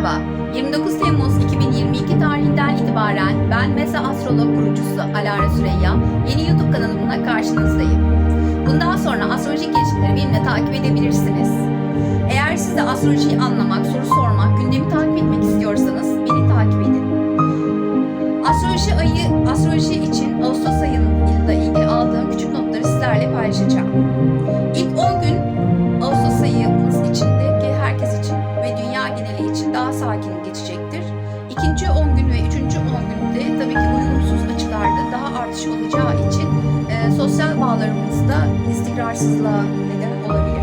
Merhaba, 29 Temmuz 2022 tarihinden itibaren ben Mesa Astrolog kurucusu Alara Süreyya yeni YouTube kanalımla karşınızdayım. Bundan sonra astrolojik gelişmeleri benimle takip edebilirsiniz. Eğer siz de astrolojiyi anlamak, soru sormak, gündemi takip sakin geçecektir. İkinci 10 gün ve üçüncü 10 günde tabii ki uyumsuz açılarda daha artış olacağı için e, sosyal bağlarımızda istikrarsızlığa neden olabilir.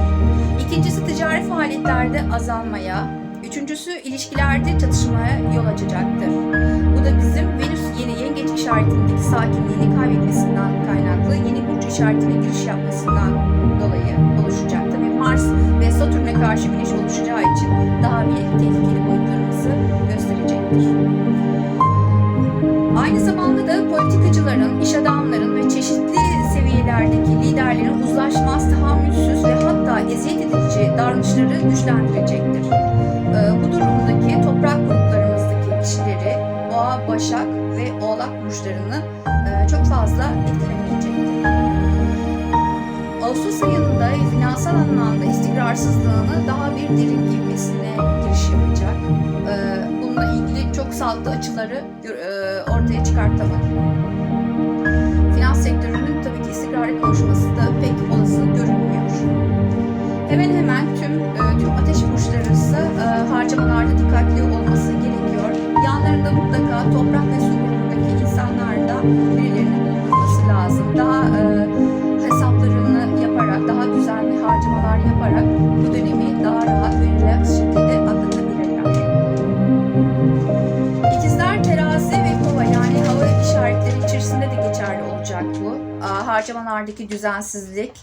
İkincisi ticari faaliyetlerde azalmaya, üçüncüsü ilişkilerde çatışmaya yol açacaktır. Bu da bizim Venüs yeni yengeç işaretindeki sakinliğini kaybetmesinden kaynaklı yeni burç işaretine giriş yapmasından dolayı oluşacak. Tabii Mars ve Satürn'e karşı Güneş oluşacağı için daha bir tehlikeli politikacıların, iş adamların ve çeşitli seviyelerdeki liderlerin uzlaşmaz, tahammülsüz ve hatta eziyet edici davranışları güçlendirecektir. Ee, Bu durumdaki toprak gruplarımızdaki kişileri Boğa, Başak ve Oğlak burçlarını e, çok fazla etkilemeyecektir. Ağustos ayında finansal anlamda istikrarsızlığını daha bir derin girmesine giriş yapacak. Sağlıklı açıları e, ortaya çıkartamadı. Finans sektörünün tabii ki istikrara kavuşması da pek olası görünmüyor. Hemen hemen tüm e, tüm ateş burçları ise harcamalarda dikkatli olması gerekiyor. Yanlarında mutlaka toprak ve su grubundaki insanlarda birilerinin bulunması lazım. Daha e, hesaplarını yaparak, daha düzenli harcamalar yaparak bu dönemi daha rahat Harcamalardaki düzensizlik,